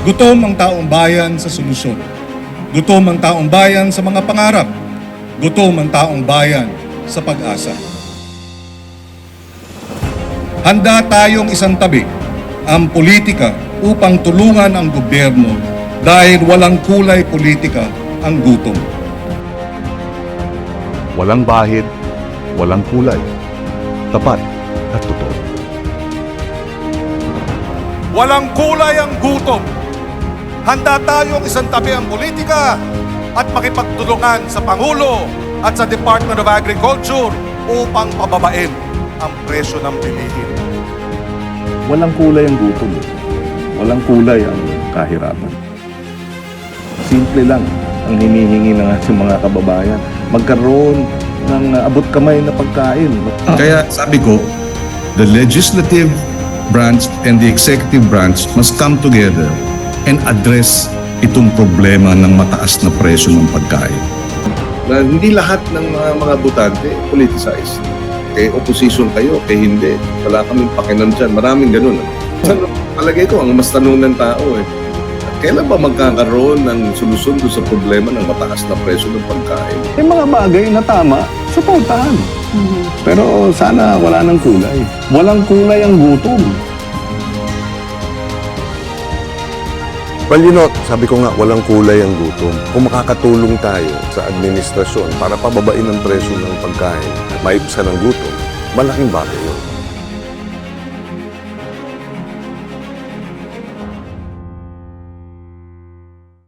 Gutom ang taong bayan sa solusyon. Gutom ang taong bayan sa mga pangarap. Gutom ang taong bayan sa pag-asa. Handa tayong isang tabi ang politika upang tulungan ang gobyerno dahil walang kulay politika ang gutom. Walang bahid, walang kulay. Tapat at totoo. Walang kulay ang gutom. Handa tayong isang tabi ang politika at makipagtulungan sa Pangulo at sa Department of Agriculture upang pababain ang presyo ng bilihin. Walang kulay ang gutom. Walang kulay ang kahirapan. Simple lang ang hinihingi ng ating mga kababayan. Magkaroon ng abot kamay na pagkain. Kaya sabi ko, the legislative branch and the executive branch must come together and address itong problema ng mataas na presyo ng pagkain. na hindi lahat ng mga mga butante politicized. Kay opposition kayo, kay hindi. Wala kaming pakialam dyan. Maraming ganun. Sa palagay ko, ang mas tanong ng tao eh, kailan ba magkakaroon ng solusyon doon sa problema ng mataas na presyo ng pagkain? Yung mga bagay na tama, suportahan. Pero sana wala ng kulay. Walang kulay ang gutom. Well, you know, sabi ko nga, walang kulay ang gutom. Kung makakatulong tayo sa administrasyon para pababain ang presyo ng pagkain at maibsan ang gutom, malaking bagay yun.